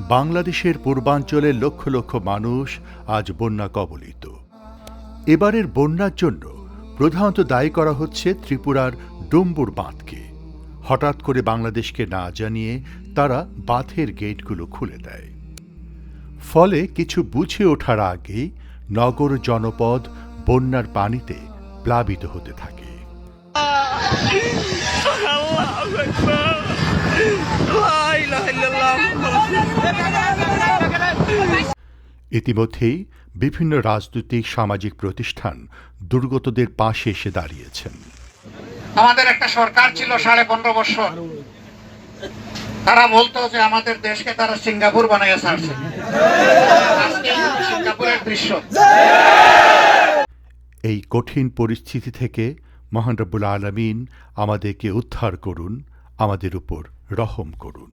বাংলাদেশের পূর্বাঞ্চলের লক্ষ লক্ষ মানুষ আজ বন্যা কবলিত। এবারের বন্যার জন্য প্রধানত দায়ী করা হচ্ছে ত্রিপুরার ডুম্বুর বাঁধকে। হঠাৎ করে বাংলাদেশকে না জানিয়ে তারা বাঁধের গেটগুলো খুলে দেয়। ফলে কিছু বুঝে ওঠার আগেই নগর জনপদ বন্যার পানিতে প্লাবিত হতে থাকে। ইতিমধ্যেই বিভিন্ন রাজনৈতিক সামাজিক প্রতিষ্ঠান দুর্গতদের পাশে এসে দাঁড়িয়েছেন। আমাদের একটা সরকার ছিল সাড়ে পনেরো বছর। তারা বলতো যে আমাদের দেশকে তারা সিঙ্গাপুর বানাইয়া ছাড়ছে। সিঙ্গাপুরের দৃশ্য। এই কঠিন পরিস্থিতি থেকে মহান রব্বুল আলমিন আমাদেরকে উদ্ধার করুন আমাদের উপর রহম করুন।